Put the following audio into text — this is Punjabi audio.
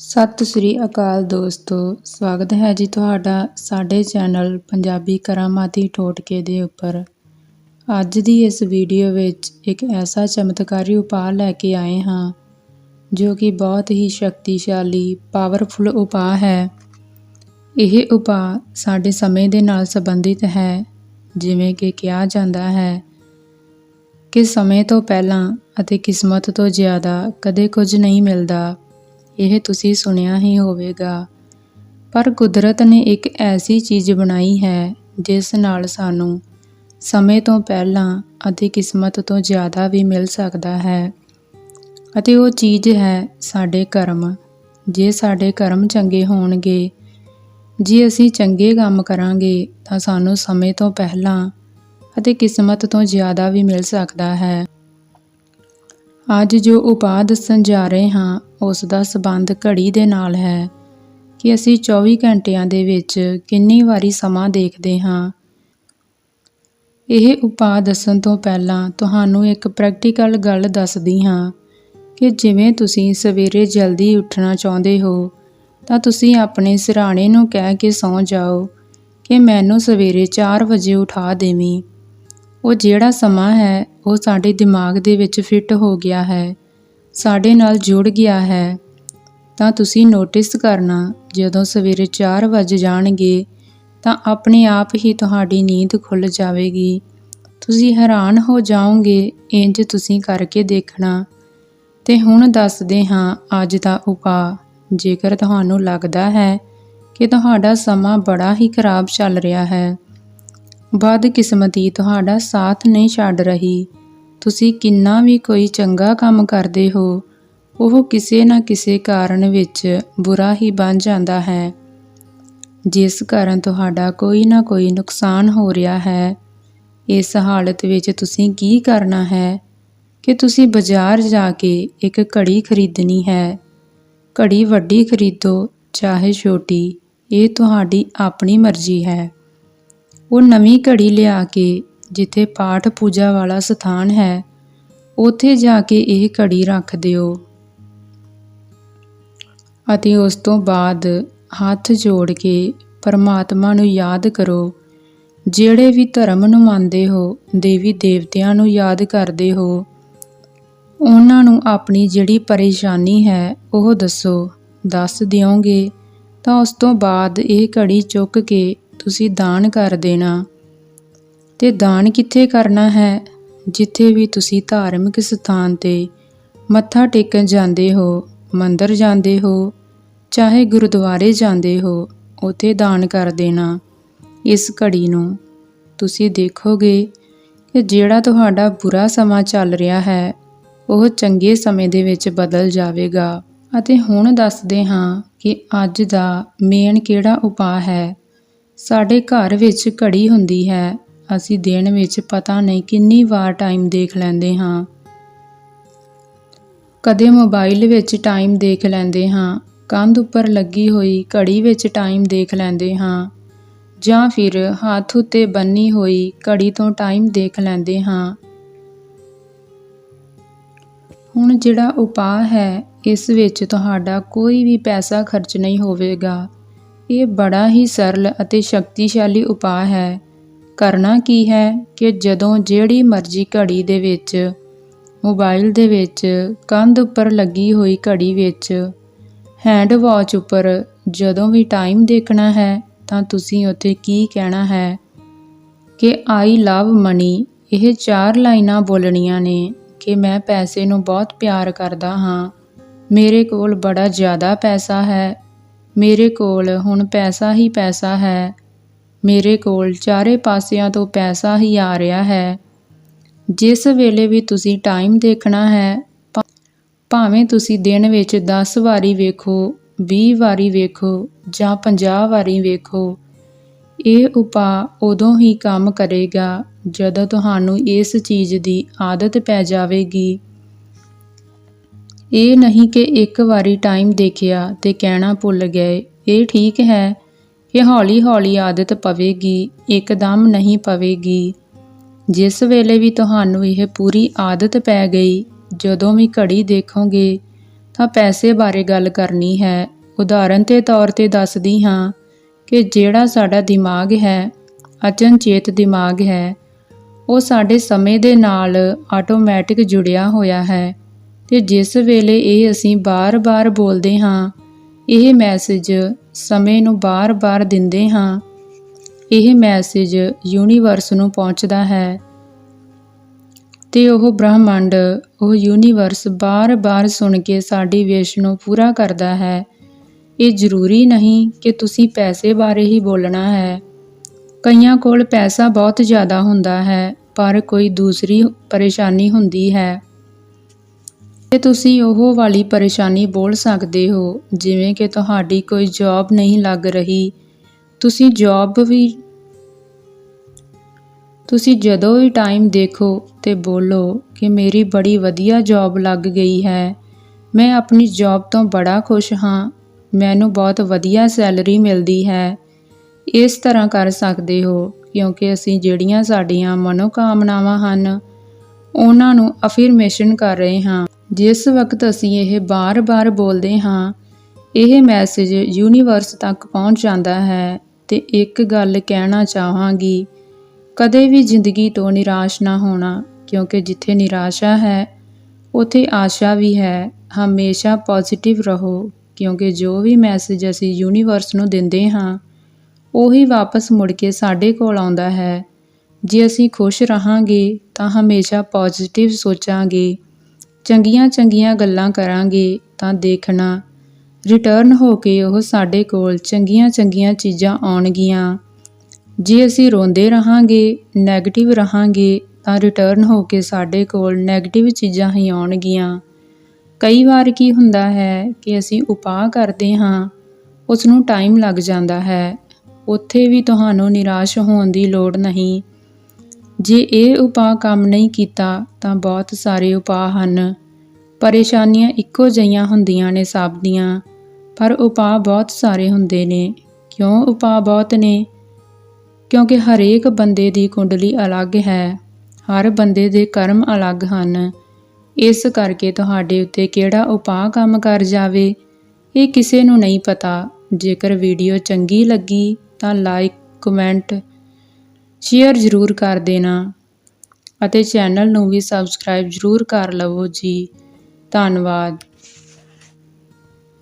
ਸਤਿ ਸ੍ਰੀ ਅਕਾਲ ਦੋਸਤੋ, ਸਵਾਗਤ ਹੈ ਜੀ ਤੁਹਾਡਾ ਸਾਡੇ ਚੈਨਲ ਪੰਜਾਬੀ ਕਰਾਮਾਤੀ ਟੋਟਕੇ ਦੇ ਉੱਪਰ। ਅੱਜ ਦੀ ਇਸ ਵੀਡੀਓ ਵਿੱਚ ਇੱਕ ਐਸਾ ਚਮਤਕਾਰੀ ਉਪਾਅ ਲੈ ਕੇ ਆਏ ਹਾਂ, ਜੋ ਕਿ ਬਹੁਤ ਹੀ ਸ਼ਕਤੀਸ਼ਾਲੀ ਪਾਵਰਫੁਲ ਉਪਾਅ ਹੈ। ਇਹ ਉਪਾਅ ਸਾਡੇ ਸਮੇਂ ਦੇ ਨਾਲ ਸੰਬੰਧਿਤ ਹੈ, ਜਿਵੇਂ ਕਿ ਕਿਹਾ ਜਾਂਦਾ ਹੈ ਕਿ ਸਮੇਂ ਤੋਂ ਪਹਿਲਾਂ ਅਤੇ ਕਿਸਮਤ ਤੋਂ ਜ਼ਿਆਦਾ ਕਦੇ ਕੁਝ ਨਹੀਂ ਮਿਲਦਾ। ਇਹ ਤੁਸੀਂ ਸੁਣਿਆ ਹੀ ਹੋਵੇਗਾ। ਪਰ ਕੁਦਰਤ ਨੇ ਇੱਕ ਐਸੀ ਚੀਜ਼ ਬਣਾਈ ਹੈ, ਜਿਸ ਨਾਲ ਸਾਨੂੰ ਸਮੇਂ ਤੋਂ ਪਹਿਲਾਂ ਅਤੇ ਕਿਸਮਤ ਤੋਂ ਜ਼ਿਆਦਾ ਵੀ ਮਿਲ ਸਕਦਾ ਹੈ। ਅਤੇ ਉਹ ਚੀਜ਼ ਹੈ ਸਾਡੇ ਕਰਮ। ਜੇ ਸਾਡੇ ਕਰਮ ਚੰਗੇ ਹੋਣਗੇ, ਜੇ ਅਸੀਂ ਚੰਗੇ ਕੰਮ ਕਰਾਂਗੇ, ਤਾਂ ਸਾਨੂੰ ਸਮੇਂ ਤੋਂ ਪਹਿਲਾਂ ਅਤੇ ਕਿਸਮਤ ਤੋਂ ਜ਼ਿਆਦਾ ਵੀ ਮਿਲ ਸਕਦਾ ਹੈ। ਅੱਜ ਜੋ ਉਪਾਅ ਦੱਸਣ ਜਾ ਰਹੇ ਹਾਂ, ਉਸ ਦਾ ਸਬੰਧ ਘੜੀ ਦੇ ਨਾਲ ਹੈ ਕਿ ਅਸੀਂ 24 ਘੰਟਿਆਂ ਦੇ ਵਿੱਚ ਕਿੰਨੀ ਵਾਰੀ ਸਮਾਂ ਦੇਖਦੇ ਹਾਂ। ਇਹ ਉਪਾਅ ਦੱਸਣ ਤੋਂ ਪਹਿਲਾਂ ਤੁਹਾਨੂੰ ਇੱਕ ਪ੍ਰੈਕਟੀਕਲ ਗੱਲ ਦੱਸਦੀ ਹਾਂ ਕਿ ਜਿਵੇਂ ਤੁਸੀਂ ਸਵੇਰੇ ਜਲਦੀ ਉੱਠਣਾ ਚਾਹੁੰਦੇ ਹੋ, ਤਾਂ ਤੁਸੀਂ ਆਪਣੇ ਸਿਰਾਣੇ ਨੂੰ ਕਹਿ ਕੇ ਸੌਂ ਜਾਓ ਕਿ ਮੈਨੂੰ ਸਵੇਰੇ 4 ਵਜੇ ਉਠਾ ਦੇਵੀਂ। ਉਹ ਜਿਹੜਾ ਸਮਾਂ ਹੈ, ਉਹ ਸਾਡੇ ਦਿਮਾਗ ਦੇ ਵਿੱਚ ਫਿੱਟ ਹੋ ਗਿਆ ਹੈ, ਸਾਡੇ ਨਾਲ ਜੁੜ ਗਿਆ ਹੈ। ਤਾਂ ਤੁਸੀਂ ਨੋਟਿਸ ਕਰਨਾ, ਜਦੋਂ ਸਵੇਰੇ 4 ਵਜੇ ਜਾਣਗੇ, ਤਾਂ ਆਪਣੇ ਆਪ ਹੀ ਤੁਹਾਡੀ ਨੀਂਦ ਖੁੱਲ ਜਾਵੇਗੀ। ਤੁਸੀਂ ਹੈਰਾਨ ਹੋ ਜਾਓਗੇ, ਇੰਜ ਤੁਸੀਂ ਕਰਕੇ ਦੇਖਣਾ। ਤੇ ਹੁਣ ਦੱਸਦੇ ਹਾਂ ਅੱਜ ਦਾ ਉਪਾਅ। ਜੇਕਰ ਤੁਹਾਨੂੰ ਲੱਗਦਾ ਹੈ ਕਿ ਤੁਹਾਡਾ ਸਮਾਂ ਬੜਾ ਹੀ ਖਰਾਬ ਚੱਲ ਰਿਹਾ ਹੈ ਬਦਕਿਸਮਤੀ ਤੁਹਾਡਾ ਸਾਥ ਨਹੀਂ ਛੱਡ ਰਹੀ। ਤੁਸੀਂ ਕਿੰਨਾ ਵੀ ਕੋਈ ਚੰਗਾ ਕੰਮ ਕਰਦੇ ਹੋ, ਉਹ ਕਿਸੇ ਨਾ ਕਿਸੇ ਕਾਰਨ ਵਿੱਚ ਬੁਰਾ ਹੀ ਬਣ ਜਾਂਦਾ ਹੈ। ਜਿਸ ਕਾਰਨ ਤੁਹਾਡਾ ਕੋਈ ਨਾ ਕੋਈ ਨੁਕਸਾਨ ਹੋ ਰਿਹਾ ਹੈ। ਇਸ ਹਾਲਤ ਵਿੱਚ ਤੁਸੀਂ ਕੀ ਕਰਨਾ ਹੈ ਕਿ ਤੁਸੀਂ ਬਾਜ਼ਾਰ ਜਾ ਕੇ ਇੱਕ ਘੜੀ ਖਰੀਦਣੀ ਹੈ। ਘੜੀ ਵੱਡੀ ਖਰੀਦੋ, ਚਾਹੇ ਛੋਟੀ, ਇਹ ਤੁਹਾਡੀ ਆਪਣੀ ਮਰਜ਼ੀ ਹੈ। ਉਹ ਨਵੀਂ ਘੜੀ ਲਿਆ ਕੇ ਜਿੱਥੇ ਪਾਠ ਪੂਜਾ ਵਾਲਾ ਸਥਾਨ ਹੈ, ਉੱਥੇ ਜਾ ਕੇ ਇਹ ਘੜੀ ਰੱਖ ਦਿਓ। ਅਤੇ ਉਸ ਤੋਂ ਬਾਅਦ ਹੱਥ ਜੋੜ ਕੇ ਪਰਮਾਤਮਾ ਨੂੰ ਯਾਦ ਕਰੋ। ਜਿਹੜੇ ਵੀ ਧਰਮ ਨੂੰ ਮੰਨਦੇ ਹੋ, ਦੇਵੀ ਦੇਵਤਿਆਂ ਨੂੰ ਯਾਦ ਕਰਦੇ ਹੋ, ਉਹਨਾਂ ਨੂੰ ਆਪਣੀ ਜਿਹੜੀ ਪਰੇਸ਼ਾਨੀ ਹੈ, ਉਹ ਦੱਸੋ। ਦੱਸ ਦਿਓਗੇ ਤਾਂ ਉਸ ਤੋਂ ਬਾਅਦ ਇਹ ਘੜੀ ਚੁੱਕ ਕੇ ਤੁਸੀਂ ਦਾਨ ਕਰ ਦੇਣਾ। ਤੇ ਦਾਨ ਕਿੱਥੇ ਕਰਨਾ ਹੈ? ਜਿੱਥੇ ਵੀ ਤੁਸੀਂ ਧਾਰਮਿਕ ਸਥਾਨ ਤੇ ਮੱਥਾ ਟੇਕਣ ਜਾਂਦੇ ਹੋ, ਮੰਦਰ ਜਾਂਦੇ ਹੋ, ਚਾਹੇ ਗੁਰਦੁਆਰੇ ਜਾਂਦੇ ਹੋ, ਉਥੇ ਦਾਨ ਕਰ ਦੇਣਾ। ਇਸ ਘੜੀ ਨੂੰ ਤੁਸੀਂ ਦੇਖੋਗੇ ਕਿ ਜਿਹੜਾ ਤੁਹਾਡਾ ਬੁਰਾ ਸਮਾਂ ਚੱਲ ਰਿਹਾ ਹੈ, ਉਹ ਚੰਗੇ ਸਮੇਂ ਦੇ ਵਿੱਚ ਬਦਲ ਜਾਵੇਗਾ। ਅਤੇ ਹੁਣ ਦੱਸਦੇ ਹਾਂ ਕਿ ਅੱਜ ਦਾ ਮੇਨ ਕਿਹੜਾ ਉਪਾਅ ਹੈ। ਸਾਡੇ ਘਰ ਵਿੱਚ ਘੜੀ ਹੁੰਦੀ ਹੈ। ਅਸੀਂ ਦਿਨ ਵਿੱਚ ਪਤਾ ਨਹੀਂ ਕਿੰਨੀ ਵਾਰ ਟਾਈਮ ਦੇਖ ਲੈਂਦੇ ਹਾਂ। ਕਦੇ ਮੋਬਾਈਲ ਵਿੱਚ ਟਾਈਮ ਦੇਖ ਲੈਂਦੇ ਹਾਂ। ਕੰਧ ਉੱਪਰ ਲੱਗੀ ਹੋਈ ਘੜੀ ਵਿੱਚ ਟਾਈਮ ਦੇਖ ਲੈਂਦੇ ਹਾਂ। ਜਾਂ ਫਿਰ ਹੱਥ ਉੱਤੇ ਬੰਨੀ ਹੋਈ ਘੜੀ ਤੋਂ ਟਾਈਮ ਦੇਖ ਲੈਂਦੇ ਹਾਂ। ਹੁਣ ਜਿਹੜਾ ਉਪਾਅ ਹੈ, ਇਸ ਵਿੱਚ ਤੁਹਾਡਾ ਕੋਈ ਵੀ ਪੈਸਾ ਖਰਚ ਨਹੀਂ ਹੋਵੇਗਾ। ਇਹ ਬੜਾ ਹੀ ਸਰਲ ਅਤੇ ਸ਼ਕਤੀਸ਼ਾਲੀ ਉਪਾਅ ਹੈ। ਕਰਨਾ ਕੀ ਹੈ ਕਿ ਜਦੋਂ ਜਿਹੜੀ ਮਰਜ਼ੀ ਘੜੀ ਦੇ ਵਿੱਚ, ਮੋਬਾਈਲ ਦੇ ਵਿੱਚ, ਕੰਧ ਉੱਪਰ ਲੱਗੀ ਹੋਈ ਘੜੀ ਵਿੱਚ ਹੈਂਡ ਵਾਚ ਉੱਪਰ ਜਦੋਂ ਵੀ ਟਾਈਮ ਦੇਖਣਾ ਹੈ, ਤਾਂ ਤੁਸੀਂ ਉੱਥੇ ਕੀ ਕਹਿਣਾ ਹੈ? ਕਿ ਆਈ ਲਵ ਮਨੀ ਇਹ ਚਾਰ ਲਾਈਨਾਂ ਬੋਲਣੀਆਂ ਨੇ ਕਿ ਮੈਂ ਪੈਸੇ ਨੂੰ ਬਹੁਤ ਪਿਆਰ ਕਰਦਾ ਹਾਂ। ਮੇਰੇ ਕੋਲ ਬੜਾ ਜ਼ਿਆਦਾ ਪੈਸਾ ਹੈ ਮੇਰੇ ਕੋਲ ਹੁਣ ਪੈਸਾ ਹੀ ਪੈਸਾ ਹੈ। ਮੇਰੇ ਕੋਲ ਚਾਰੇ ਪਾਸਿਆਂ ਤੋਂ ਪੈਸਾ ਹੀ ਆ ਰਿਹਾ ਹੈ। ਜਿਸ ਵੇਲੇ ਵੀ ਤੁਸੀਂ ਟਾਈਮ ਦੇਖਣਾ ਹੈ ਭਾਵੇਂ ਤੁਸੀਂ ਦਿਨ ਵਿੱਚ 10 ਵਾਰੀ ਵੇਖੋ 20 ਵਾਰੀ ਵੇਖੋ ਜਾਂ 50 ਵਾਰੀ ਵੇਖੋ, ਇਹ ਉਪਾਅ ਉਦੋਂ ਹੀ ਕੰਮ ਕਰੇਗਾ ਜਦੋਂ ਤੁਹਾਨੂੰ ਇਸ ਚੀਜ਼ ਦੀ ਆਦਤ ਪੈ ਜਾਵੇਗੀ। ਇਹ ਨਹੀਂ ਕਿ ਇੱਕ ਵਾਰੀ ਟਾਈਮ ਦੇਖਿਆ ਤੇ ਕਹਿਣਾ ਭੁੱਲ ਗਏ। ਇਹ ਠੀਕ ਹੈ ਕਿ ਹੌਲੀ-ਹੌਲੀ ਆਦਤ ਪਵੇਗੀ, ਇੱਕਦਮ ਨਹੀਂ ਪਵੇਗੀ। ਜਿਸ ਵੇਲੇ ਵੀ ਤੁਹਾਨੂੰ ਇਹ ਪੂਰੀ ਆਦਤ ਪੈ ਗਈ, ਜਦੋਂ ਵੀ ਘੜੀ ਦੇਖੋਗੇ, ਤਾਂ ਪੈਸੇ ਬਾਰੇ ਗੱਲ ਕਰਨੀ ਹੈ। ਉਦਾਹਰਨ ਦੇ ਤੌਰ ਤੇ ਦੱਸਦੀ ਹਾਂ ਕਿ ਜਿਹੜਾ ਸਾਡਾ ਦਿਮਾਗ ਹੈ, ਅਚਨਚੇਤ ਦਿਮਾਗ ਹੈ, ਉਹ ਸਾਡੇ ਸਮੇਂ ਦੇ ਨਾਲ ਆਟੋਮੈਟਿਕ ਜੁੜਿਆ ਹੋਇਆ ਹੈ। ਤੇ ਜਿਸ ਵੇਲੇ ਇਹ ਅਸੀਂ ਬਾਰ-ਬਾਰ ਬੋਲਦੇ ਹਾਂ, ਇਹ ਮੈਸੇਜ ਸਮੇਂ ਨੂੰ ਬਾਰ-ਬਾਰ ਦਿੰਦੇ ਹਾਂ, ਇਹ ਮੈਸੇਜ ਯੂਨੀਵਰਸ ਨੂੰ ਪਹੁੰਚਦਾ ਹੈ। ਤੇ ਉਹ ਬ੍ਰਹਮੰਡ, ਉਹ ਯੂਨੀਵਰਸ ਬਾਰ-ਬਾਰ ਸੁਣ ਕੇ ਸਾਡੀ ਵਿਸ਼ ਨੂੰ ਪੂਰਾ ਕਰਦਾ ਹੈ। ਇਹ ਜ਼ਰੂਰੀ ਨਹੀਂ ਕਿ ਤੁਸੀਂ ਪੈਸੇ ਬਾਰੇ ਹੀ ਬੋਲਣਾ ਹੈ। ਕਈਆਂ ਕੋਲ ਪੈਸਾ ਬਹੁਤ ਜ਼ਿਆਦਾ ਹੁੰਦਾ ਹੈ, ਪਰ ਕੋਈ ਦੂਸਰੀ ਪਰੇਸ਼ਾਨੀ ਹੁੰਦੀ ਹੈ। ਤੇ ਤੁਸੀਂ ਉਹ ਵਾਲੀ ਪਰੇਸ਼ਾਨੀ ਬੋਲ ਸਕਦੇ ਹੋ, ਜਿਵੇਂ ਕਿ ਤੁਹਾਡੀ ਕੋਈ ਜੌਬ ਨਹੀਂ ਲੱਗ ਰਹੀ। ਤੁਸੀਂ ਜੌਬ ਵੀ ਤੁਸੀਂ ਜਦੋਂ ਵੀ ਟਾਈਮ ਦੇਖੋ ਤੇ ਬੋਲੋ ਕਿ ਮੇਰੀ ਬੜੀ ਵਧੀਆ ਜੌਬ ਲੱਗ ਗਈ ਹੈ। ਮੈਂ ਆਪਣੀ ਜੌਬ ਤੋਂ ਬੜਾ ਖੁਸ਼ ਹਾਂ। ਮੈਨੂੰ ਬਹੁਤ ਵਧੀਆ ਸੈਲਰੀ ਮਿਲਦੀ ਹੈ। ਇਸ ਤਰ੍ਹਾਂ ਕਰ ਸਕਦੇ ਹੋ, ਕਿਉਂਕਿ ਅਸੀਂ ਜਿਹੜੀਆਂ ਸਾਡੀਆਂ ਮਨੋਕਾਮਨਾਵਾਂ ਹਨ, ਉਹਨਾਂ ਨੂੰ ਅਫਰਮੇਸ਼ਨ ਕਰ ਰਹੇ ਹਾਂ। ਜਿਸ ਵਕਤ ਅਸੀਂ ਇਹ ਬਾਰ-ਬਾਰ ਬੋਲਦੇ ਹਾਂ, ਇਹ ਮੈਸੇਜ ਯੂਨੀਵਰਸ ਤੱਕ ਪਹੁੰਚ ਜਾਂਦਾ ਹੈ ਤੇ ਇੱਕ ਗੱਲ ਕਹਿਣਾ ਚਾਹਾਂਗੀ, ਕਦੇ ਵੀ ਜ਼ਿੰਦਗੀ ਤੋਂ ਨਿਰਾਸ਼ ਨਾ ਹੋਣਾ, ਕਿਉਂਕਿ ਜਿੱਥੇ ਨਿਰਾਸ਼ਾ ਹੈ, ਉਥੇ ਆਸ਼ਾ ਵੀ ਹੈ, ਹਮੇਸ਼ਾ ਪੋਜ਼ਿਟਿਵ ਰਹੋ, ਕਿਉਂਕਿ ਜੋ ਵੀ ਮੈਸੇਜ ਅਸੀਂ ਯੂਨੀਵਰਸ ਨੂੰ ਦਿੰਦੇ ਹਾਂ, ਉਹੀ ਵਾਪਸ ਮੁੜ ਕੇ ਸਾਡੇ ਕੋਲ ਆਉਂਦਾ ਹੈ। ਜੇ ਅਸੀਂ ਖੁਸ਼ ਰਹਾਂਗੇ, ਤਾਂ ਹਮੇਸ਼ਾ ਪੋਜ਼ਿਟਿਵ ਸੋਚਾਂਗੇ ਚੰਗੀਆਂ ਚੰਗੀਆਂ ਗੱਲਾਂ ਕਰਾਂਗੇ ਤਾਂ ਦੇਖਣਾ। ਰਿਟਰਨ ਹੋ ਕੇ ਉਹ ਸਾਡੇ ਕੋਲ ਚੰਗੀਆਂ ਚੰਗੀਆਂ ਚੀਜ਼ਾਂ ਆਉਣਗੀਆਂ। ਜੇ ਅਸੀਂ ਰੋਂਦੇ ਰਹਾਂਗੇ 네ਗੇਟਿਵ ਰਹਾਂਗੇ, ਤਾਂ ਰਿਟਰਨ ਹੋ ਕੇ ਸਾਡੇ ਕੋਲ 네ਗੇਟਿਵ ਚੀਜ਼ਾਂ ਹੀ ਆਉਣਗੀਆਂ। ਕਈ ਵਾਰ ਕੀ ਹੁੰਦਾ ਹੈ ਕਿ ਅਸੀਂ ਉਪਾਅ ਕਰਦੇ ਹਾਂ ਉਸ ਨੂੰ ਟਾਈਮ ਲੱਗ ਜਾਂਦਾ ਹੈ। ਉੱਥੇ ਵੀ ਤੁਹਾਨੂੰ ਨਿਰਾਸ਼ ਹੋਣ ਦੀ ਲੋੜ ਨਹੀਂ। ਜੇ ਇਹ ਉਪਾਅ ਕੰਮ ਨਹੀਂ ਕੀਤਾ ਤਾਂ ਬਹੁਤ ਸਾਰੇ ਉਪਾਅ ਹਨ। ਪਰੇਸ਼ਾਨੀਆਂ ਇੱਕੋ ਜਿਹੀਆਂ ਹੁੰਦੀਆਂ ਨੇ ਸਭ ਦੀਆਂ, ਪਰ ਉਪਾਅ ਬਹੁਤ ਸਾਰੇ ਹੁੰਦੇ ਨੇ। ਕਿਉਂ ਉਪਾਅ ਬਹੁਤ ਨੇ? ਕਿਉਂਕਿ ਹਰੇਕ ਬੰਦੇ ਦੀ ਕੁੰਡਲੀ ਅਲੱਗ ਹੈ, ਹਰ ਬੰਦੇ ਦੇ ਕਰਮ ਅਲੱਗ ਹਨ। ਇਸ ਕਰਕੇ ਤੁਹਾਡੇ ਉੱਤੇ ਕਿਹੜਾ ਉਪਾਅ ਕੰਮ ਕਰ ਜਾਵੇ, ਇਹ ਕਿਸੇ ਨੂੰ ਨਹੀਂ ਪਤਾ। ਜੇਕਰ ਵੀਡੀਓ ਚੰਗੀ ਲੱਗੀ ਤਾਂ ਲਾਈਕ, ਕਮੈਂਟ ਸ਼ੇਅਰ ਜ਼ਰੂਰ ਕਰ ਦੇਣਾ ਅਤੇ ਚੈਨਲ ਨੂੰ ਵੀ ਸਬਸਕ੍ਰਾਈਬ ਜ਼ਰੂਰ ਕਰ ਲਵੋ ਜੀ। ਧੰਨਵਾਦ।